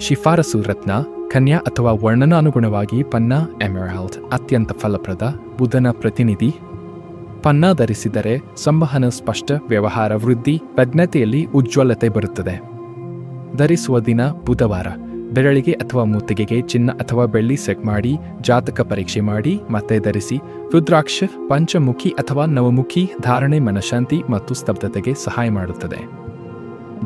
ಶಿಫಾರಸು ರತ್ನ, ಕನ್ಯಾ ಅಥವಾ ವರ್ಣನಾನುಗುಣವಾಗಿ ಪನ್ನಾ ಎಮರಾಲ್ಡ್ ಅತ್ಯಂತ ಫಲಪ್ರದ, ಬುಧನ ಪ್ರತಿನಿಧಿ. ಪನ್ನ ಧರಿಸಿದರೆ ಸಂವಹನ ಸ್ಪಷ್ಟ, ವ್ಯವಹಾರ ವೃದ್ಧಿ, ಪ್ರಜ್ಞತೆಯಲ್ಲಿ ಉಜ್ವಲತೆ ಬರುತ್ತದೆ. ಧರಿಸುವ ದಿನ ಬುಧವಾರ. ಬೆರಳಿಗೆ ಅಥವಾ ಮುತ್ತಿಗೆಗೆ ಚಿನ್ನ ಅಥವಾ ಬೆಳ್ಳಿ ಸೆಟ್ ಮಾಡಿ, ಜಾತಕ ಪರೀಕ್ಷೆ ಮಾಡಿ, ಮತ್ತೆ ಧರಿಸಿ, ರುದ್ರಾಕ್ಷ, ಪಂಚಮುಖಿ ಅಥವಾ ನವಮುಖಿ, ಧಾರಣೆ, ಮನಶಾಂತಿ ಮತ್ತು ಸ್ತಬ್ಧತೆಗೆ ಸಹಾಯ ಮಾಡುತ್ತದೆ.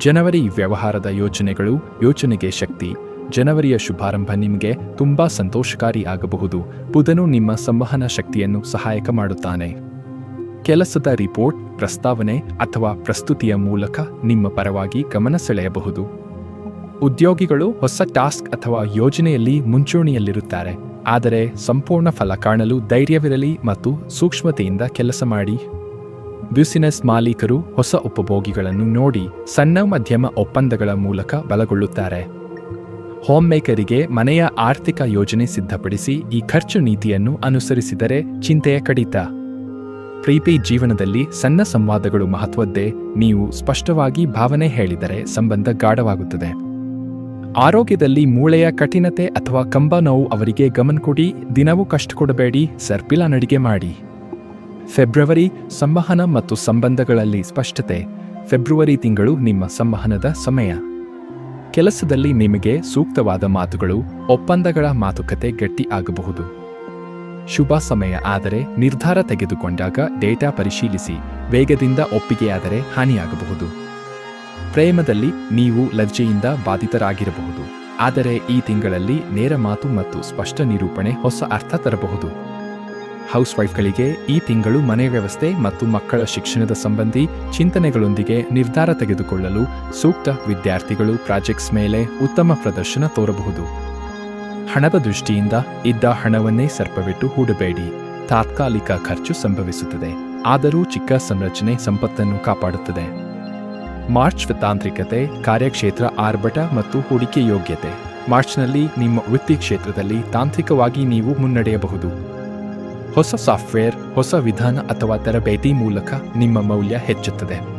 ಜನವರಿ ವ್ಯವಹಾರದ ಯೋಜನೆಗಳು ಯೋಚನೆಗೆ ಶಕ್ತಿ. ಜನವರಿಯ ಶುಭಾರಂಭ ನಿಮಗೆ ತುಂಬಾ ಸಂತೋಷಕಾರಿ ಆಗಬಹುದು. ಬುಧನು ನಿಮ್ಮ ಸಂವಹನ ಶಕ್ತಿಯನ್ನು ಸಹಾಯಕ ಮಾಡುತ್ತಾನೆ. ಕೆಲಸದ ರಿಪೋರ್ಟ್, ಪ್ರಸ್ತಾವನೆ ಅಥವಾ ಪ್ರಸ್ತುತಿಯ ಮೂಲಕ ನಿಮ್ಮ ಪರವಾಗಿ ಗಮನ ಸೆಳೆಯಬಹುದು. ಉದ್ಯೋಗಿಗಳು ಹೊಸ ಟಾಸ್ಕ್ ಅಥವಾ ಯೋಜನೆಯಲ್ಲಿ ಮುಂಚೂಣಿಯಲ್ಲಿರುತ್ತಾರೆ. ಆದರೆ ಸಂಪೂರ್ಣ ಫಲ ಕಾಣಲು ಧೈರ್ಯವಿರಲಿ ಮತ್ತು ಸೂಕ್ಷ್ಮತೆಯಿಂದ ಕೆಲಸ ಮಾಡಿ. ಬ್ಯುಸಿನೆಸ್ ಮಾಲೀಕರು ಹೊಸ ಉಪಭೋಗಿಗಳನ್ನು ನೋಡಿ ಸಣ್ಣ ಮಧ್ಯಮ ಒಪ್ಪಂದಗಳ ಮೂಲಕ ಬಲಗೊಳ್ಳುತ್ತಾರೆ. ಹೋಮ್ ಮೇಕರಿಗೆ ಮನೆಯ ಆರ್ಥಿಕ ಯೋಜನೆ ಸಿದ್ಧಪಡಿಸಿ ಈ ಖರ್ಚು ನೀತಿಯನ್ನು ಅನುಸರಿಸಿದರೆ ಚಿಂತೆಯ ಕಡಿತ. ಪ್ರೀಪಿ ಜೀವನದಲ್ಲಿ ಸಣ್ಣ ಸಂವಾದಗಳು ಮಹತ್ವದ್ದೇ, ನೀವು ಸ್ಪಷ್ಟವಾಗಿ ಭಾವನೆ ಹೇಳಿದರೆ ಸಂಬಂಧ ಗಾಢವಾಗುತ್ತದೆ. ಆರೋಗ್ಯದಲ್ಲಿ ಮೂಳೆಯ ಕಠಿಣತೆ ಅಥವಾ ಕಂಬ ನೋವು ಅವರಿಗೆ ಗಮನ ಕೊಡಿ, ದಿನವೂ ಕಷ್ಟ ಕೊಡಬೇಡಿ, ಸರ್ಪಿಲ ನಡಿಗೆ ಮಾಡಿ. ಫೆಬ್ರವರಿ ಸಂವಹನ ಮತ್ತು ಸಂಬಂಧಗಳಲ್ಲಿ ಸ್ಪಷ್ಟತೆ. ಫೆಬ್ರವರಿ ತಿಂಗಳು ನಿಮ್ಮ ಸಂವಹನದ ಸಮಯ. ಕೆಲಸದಲ್ಲಿ ನಿಮಗೆ ಸೂಕ್ತವಾದ ಮಾತುಗಳು, ಒಪ್ಪಂದಗಳ ಮಾತುಕತೆ ಗಟ್ಟಿ ಆಗಬಹುದು. ಶುಭ ಸಮಯ ಆದರೆ ನಿರ್ಧಾರ ತೆಗೆದುಕೊಂಡಾಗ ಡೇಟಾ ಪರಿಶೀಲಿಸಿ, ವೇಗದಿಂದ ಒಪ್ಪಿಗೆಯಾದರೆ ಹಾನಿಯಾಗಬಹುದು. ಪ್ರೇಮದಲ್ಲಿ ನೀವು ಲಜ್ಜೆಯಿಂದ ಬಾಧಿತರಾಗಿರಬಹುದು. ಆದರೆ ಈ ತಿಂಗಳಲ್ಲಿ ನೇರ ಮಾತು ಮತ್ತು ಸ್ಪಷ್ಟ ನಿರೂಪಣೆ ಹೊಸ ಅರ್ಥ ತರಬಹುದು. ಹೌಸ್ ವೈಫ್ಗಳಿಗೆ ಈ ತಿಂಗಳು ಮನೆ ವ್ಯವಸ್ಥೆ ಮತ್ತು ಮಕ್ಕಳ ಶಿಕ್ಷಣದ ಸಂಬಂಧಿ ಚಿಂತನೆಗಳೊಂದಿಗೆ ನಿರ್ಧಾರ ತೆಗೆದುಕೊಳ್ಳಲು ಸೂಕ್ತ ವಿದ್ಯಾರ್ಥಿಗಳು ಪ್ರಾಜೆಕ್ಟ್ಸ್ ಮೇಲೆ ಉತ್ತಮ ಪ್ರದರ್ಶನ ತೋರಬಹುದು. ಹಣದ ದೃಷ್ಟಿಯಿಂದ ಇದ್ದ ಹಣವನ್ನೇ ಸರ್ಪವಿಟ್ಟು ಹೂಡಬೇಡಿ. ತಾತ್ಕಾಲಿಕ ಖರ್ಚು ಸಂಭವಿಸುತ್ತದೆ. ಆದರೂ ಚಿಕ್ಕ ಸಂರಚನೆ ಸಂಪತ್ತನ್ನು ಕಾಪಾಡುತ್ತದೆ. ಮಾರ್ಚ್ ತಾಂತ್ರಿಕತೆ, ಕಾರ್ಯಕ್ಷೇತ್ರ ಆರ್ಭಟ ಮತ್ತು ಹೂಡಿಕೆ ಯೋಗ್ಯತೆ. ಮಾರ್ಚ್ನಲ್ಲಿ ನಿಮ್ಮ ವೃತ್ತಿ ಕ್ಷೇತ್ರದಲ್ಲಿ ತಾಂತ್ರಿಕವಾಗಿ ನೀವು ಮುನ್ನಡೆಯಬಹುದು. ಹೊಸ ಸಾಫ್ಟ್ವೇರ್ ಹೊಸ ವಿಧಾನ ಅಥವಾ ತರಬೇತಿ ಮೂಲಕ ನಿಮ್ಮ ಮೌಲ್ಯ ಹೆಚ್ಚುತ್ತದೆ.